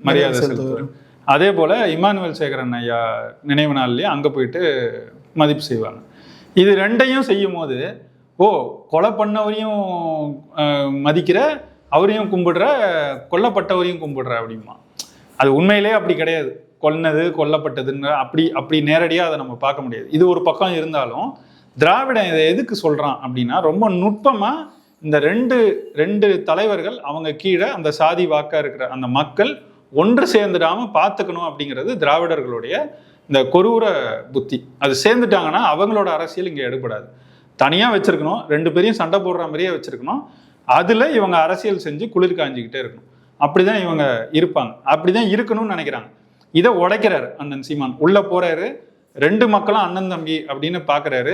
மரியாதை செலுத்துவார். அதே போல் இமானுவேல் சேகரன் ஐயா நினைவு நாள்லேயே அங்கே போயிட்டு மதிப்பு செய்வாங்க. இது ரெண்டையும் செய்யும் போது ஓ கொலை பண்ணவரையும் மதிக்கிற அவரையும் கும்பிடுற கொல்லப்பட்டவரையும் கும்பிடுற அப்படிமா அது உண்மையிலே அப்படி கிடையாது. கொன்னது கொல்லப்பட்டதுன்னு அப்படி அப்படி நேரடியாக அதை நம்ம பார்க்க முடியாது. இது ஒரு பக்கம் இருந்தாலும் திராவிடன் இதை எதுக்கு சொல்கிறான் அப்படின்னா ரொம்ப நுட்பமாக இந்த ரெண்டு ரெண்டு தலைவர்கள் அவங்க கீழே அந்த சாதி வாக்காக இருக்கிற அந்த மக்கள் ஒன்று சேர்ந்துடாமல் பார்த்துக்கணும் அப்படிங்கிறது திராவிடர்களுடைய இந்த கொரூர புத்தி. அது சேர்ந்துட்டாங்கன்னா அவங்களோட அரசியல் இங்கே எடுபடாது. தனியாக வச்சுருக்கணும் ரெண்டு பேரையும் சண்டை போடுற மாதிரியே வச்சுருக்கணும். அதில் இவங்க அரசியல் செஞ்சு குளிர் காஞ்சிக்கிட்டே இருக்கணும். அப்படி தான் இவங்க இருப்பாங்க. அப்படி தான் இருக்கணும்னு நினைக்கிறாங்க. இதை உடைக்கிறாரு அண்ணன் சீமான். உள்ளே போகிறாரு ரெண்டு மக்களும் அண்ணன் தம்பி அப்படின்னு பார்க்குறாரு.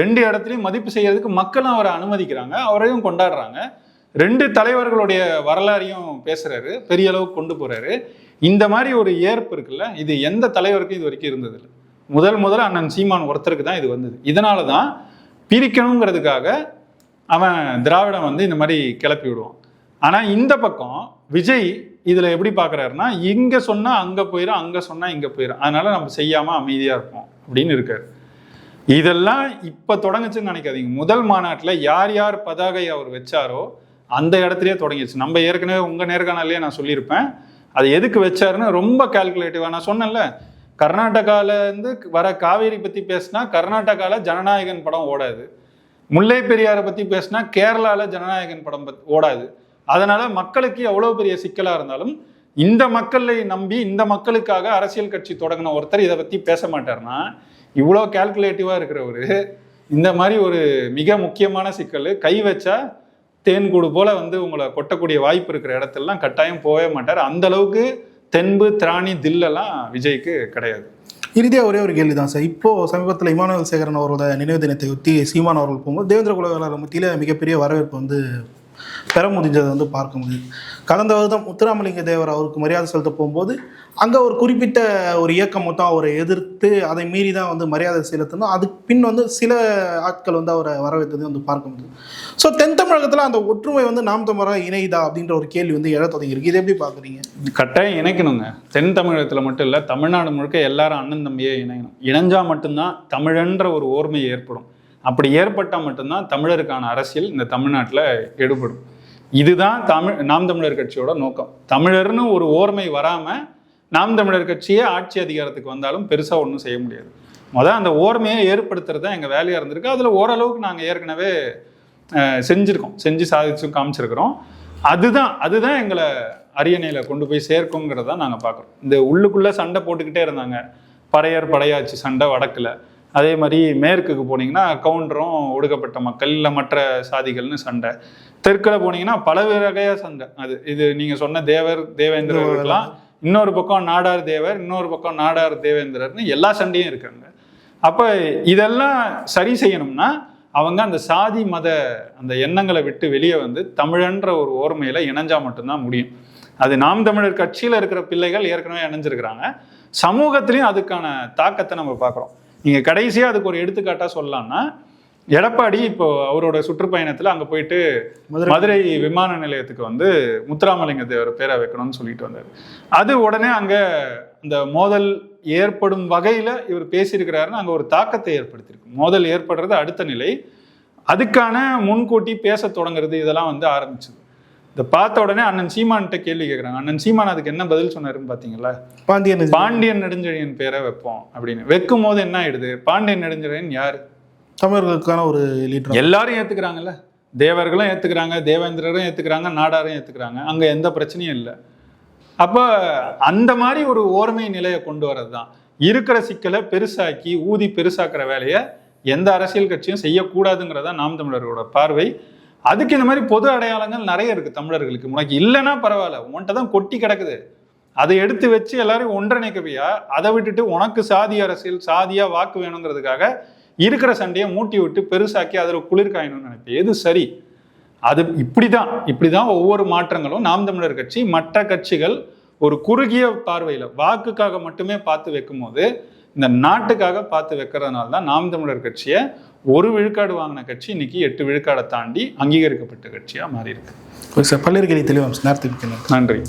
ரெண்டு இடத்துலையும் மதிப்பு செய்யறதுக்கு மக்களும் அவரை அனுமதிக்கிறாங்க அவரையும் கொண்டாடுறாங்க. ரெண்டு தலைவர்களுடைய வரலாறையும் பேசுறாரு பெரிய அளவுக்கு கொண்டு போறாரு. இந்த மாதிரி ஒரு ஏற்பு இருக்குல்ல இது எந்த தலைவருக்கும் இது வரைக்கும் இருந்ததில்லை. முதல் முதல்ல அண்ணன் சீமான் ஒருத்தருக்கு தான் இது வந்தது. இதனால தான் பிரிக்கணுங்கிறதுக்காக அவன் திராவிடம் வந்து இந்த மாதிரி கிளப்பி விடுவான். ஆனால் இந்த பக்கம் விஜய் இதில் எப்படி பார்க்குறாருன்னா இங்கே சொன்னால் அங்கே போயிடும் அங்கே சொன்னால் இங்கே போயிடும் அதனால நம்ம செய்யாமல் அமைதியாக இருப்போம் அப்படின்னு இருக்காரு. இதெல்லாம் இப்போ தொடங்குச்சுன்னு நினைக்காதீங்க. முதல் மாநாட்டில் யார் யார் பதாகை அவர் வச்சாரோ அந்த இடத்துலயே தொடங்கிடுச்சு. நம்ம ஏற்கனவே உங்கள் நேர்காணலே நான் சொல்லியிருப்பேன். அது எதுக்கு வச்சாருன்னு ரொம்ப கால்குலேட்டிவாக நான் சொன்னேன்ல. கர்நாடகாவிலேருந்து வர காவேரி பற்றி பேசினா கர்நாடகாவில் ஜனநாயகன் படம் ஓடாது. முல்லை பெரியாரை பற்றி பேசினா கேரளாவில் ஜனநாயகன் படம் ஓடாது. அதனால மக்களுக்கு எவ்வளோ பெரிய சிக்கலாக இருந்தாலும் இந்த மக்களை நம்பி இந்த மக்களுக்காக அரசியல் கட்சி தொடங்கின ஒருத்தர் இதை பற்றி பேச மாட்டார்னா இவ்வளோ கால்குலேட்டிவா இருக்கிறவர். இந்த மாதிரி ஒரு மிக முக்கியமான சிக்கல். கை வச்சா தேன்கூடு போல வந்து உங்களை கொட்டக்கூடிய வாய்ப்பு இருக்கிற இடத்துலலாம் கட்டாயம் போகவே மாட்டார். அந்த அளவுக்கு தென்பு திராணி தில்லெல்லாம் விஜய்க்கு கிடையாது. இறுதியாக ஒரே ஒரு கேள்வி தான் சார். இப்போது சமீபத்தில் இமானுவல் சேகரன் அவரோட நினைவு தினத்தை ஒட்டி சீமான் அவர்கள் போகும்போது தேவேந்திர குலவேலர் மத்தியில் மிகப்பெரிய வரவேற்பு வந்து பெற முடிஞ்சதை வந்து பார்க்க முடியுது கடந்த வருடம் முத்துராமலிங்க தேவர் அவருக்கு மரியாதை செலுத்த போகும்போது அங்கே ஒரு குறிப்பிட்ட ஒரு இயக்கம் மொத்தம் அவரை எதிர்த்து அதை மீறி தான் வந்து மரியாதை செலுத்தணும். அதுக்கு பின் வந்து சில ஆட்கள் வந்து அவரை வரவேற்றதை வந்து பார்க்க முடியுது ஸோ தென் தமிழகத்தில் அந்த ஒற்றுமை வந்து நாம் தமிழராக இணையுதா அப்படின்ற ஒரு கேள்வி வந்து எழ தொடங்கியிருக்கு. இதை எப்படி பார்க்குறீங்க? கட்டாயம் இணைக்கணுங்க. தென் தமிழகத்தில் மட்டும் இல்லை தமிழ்நாடு முழுக்க எல்லாரும் அண்ணன் தம்பியே இணையணும். இணைஞ்சால் மட்டும்தான் தமிழன்ற ஒரு ஓர்மை ஏற்படும். அப்படி ஏற்பட்டால் மட்டும்தான் தமிழருக்கான அரசியல் இந்த தமிழ்நாட்டில் எடுபடும். இதுதான் தமிழ் நாம் தமிழர் கட்சியோட நோக்கம். தமிழர்னு ஒரு ஓர்மை வராமல் நாம் தமிழர் கட்சியே ஆட்சி அதிகாரத்துக்கு வந்தாலும் பெருசாக ஒன்றும் செய்ய முடியாது. முதல் அந்த ஓர்மையை ஏற்படுத்துறது தான் எங்கள் வேலையாக இருந்திருக்கு. அதில் ஓரளவுக்கு நாங்கள் ஏற்கனவே செஞ்சுருக்கோம். செஞ்சு சாதிச்சும் காமிச்சிருக்கிறோம். அதுதான் அதுதான் எங்களை அரியணையில் கொண்டு போய் சேர்க்குங்கிறத நாங்கள் பார்க்குறோம் இந்த உள்ளுக்குள்ளே சண்டை போட்டுக்கிட்டே இருந்தாங்க. பறையர் படையாச்சு சண்டை வடக்கில். அதே மாதிரி மேற்குக்கு போனீங்கன்னா கவுண்டரும் ஒடுக்கப்பட்ட மக்கள் இல்லை மற்ற சாதிகள்னு சண்டை. தெற்கில் போனீங்கன்னா பல வகையாக சண்டை அது இது நீங்கள் சொன்ன தேவர் தேவேந்திரர்கள்லாம் இன்னொரு பக்கம் நாடார் தேவர் இன்னொரு பக்கம் நாடார் தேவேந்திரர்னு எல்லா சண்டையும் இருக்காங்க. அப்போ இதெல்லாம் சரி செய்யணும்னா அவங்க அந்த சாதி மத அந்த எண்ணங்களை விட்டு வெளியே வந்து தமிழன்ற ஒரு ஓர்மையில இணைஞ்சா மட்டும்தான் முடியும். அது நாம் தமிழர் கட்சியில இருக்கிற பிள்ளைகள் ஏற்கனவே இணைஞ்சிருக்கிறாங்க. சமூகத்திலையும் அதுக்கான தாக்கத்தை நம்ம பார்க்குறோம். நீங்க கடைசியா அதுக்கு ஒரு எடுத்துக்காட்டா சொல்லலாம்னா எடப்பாடி இப்போ அவரோட சுற்றுப்பயணத்துல அங்க போயிட்டு மதுரை. விமான நிலையத்துக்கு வந்து முத்துராமலிங்க தேவர் பேரை வைக்கணும்னு சொல்லிட்டு வந்தார். அது உடனே அங்க இந்த மோதல் ஏற்படும் வகையில இவர் பேசியிருக்கிறாருன்னு அங்க ஒரு தாக்கத்தை ஏற்படுத்தியிருக்கு. மோதல் ஏற்படுறது அடுத்த நிலை. அதுக்கான முன்கூட்டி பேச தொடங்குறது இதெல்லாம் வந்து ஆரம்பிச்சது. இதை பார்த்த உடனே அண்ணன் சீமான்கிட்ட கேள்வி கேட்குறாங்க அண்ணன் சீமான் அதுக்கு என்ன பதில் சொன்னாருன்னு பார்த்தீங்களா பாண்டியன் பாண்டியன் நெடுஞ்செழியன் பேரை வைப்போம் அப்படின்னு. வைக்கும் போது என்ன ஆயிடுது? பாண்டியன் நெடுஞ்செழியன் யாரு? தமிழர்களுக்கான ஒரு லீடர் எல்லாரும் ஏத்துக்கிறாங்கல்ல. தேவர்களும் ஏத்துக்கிறாங்க தேவேந்திரரும் ஏத்துக்கிறாங்க நாடாரும் ஏத்துக்கிறாங்க. அங்க எந்த பிரச்சனையும் இல்லை. அப்போ அந்த மாதிரி ஒரு ஓர்மை நிலையை கொண்டு வர்றது தான் இருக்கிற சிக்கலை பெருசாக்கி ஊதி பெருசாக்குற வேலையை எந்த அரசியல் கட்சியும் செய்யக்கூடாதுங்கிறதா நாம் தமிழர்களோட பார்வை. அதுக்கு இந்த மாதிரி பொது அடையாளங்கள் நிறைய இருக்கு தமிழர்களுக்கு. உனக்கு இல்லைன்னா பரவாயில்ல உன்கிட்ட தான் கொட்டி கிடக்குது. அதை எடுத்து வச்சு எல்லாரும் ஒன்றிணைக்கவியா? அதை விட்டுட்டு உனக்கு சாதி அரசியல் சாதியா வாக்கு வேணுங்கிறதுக்காக இருக்கிற சண்டையை மூட்டி விட்டு பெருசாக்கி அதில் குளிர் காயணும்னு நினைப்பேன். எது சரி? அது இப்படிதான் இப்படிதான் ஒவ்வொரு மாற்றங்களும் நாம் தமிழர் கட்சி மற்ற கட்சிகள் ஒரு குறுகிய பார்வையில வாக்குக்காக மட்டுமே பார்த்து வைக்கும்போது இந்த நாட்டுக்காக பார்த்து வைக்கிறதுனால தான் நாம் தமிழர் கட்சியை ஒரு விழுக்காடு வாங்கின கட்சி இன்னைக்கு எட்டு விழுக்காடை தாண்டி அங்கீகரிக்கப்பட்ட கட்சியா மாறி இருக்கு சார் பல்வேறு தெளிவாக நன்றி.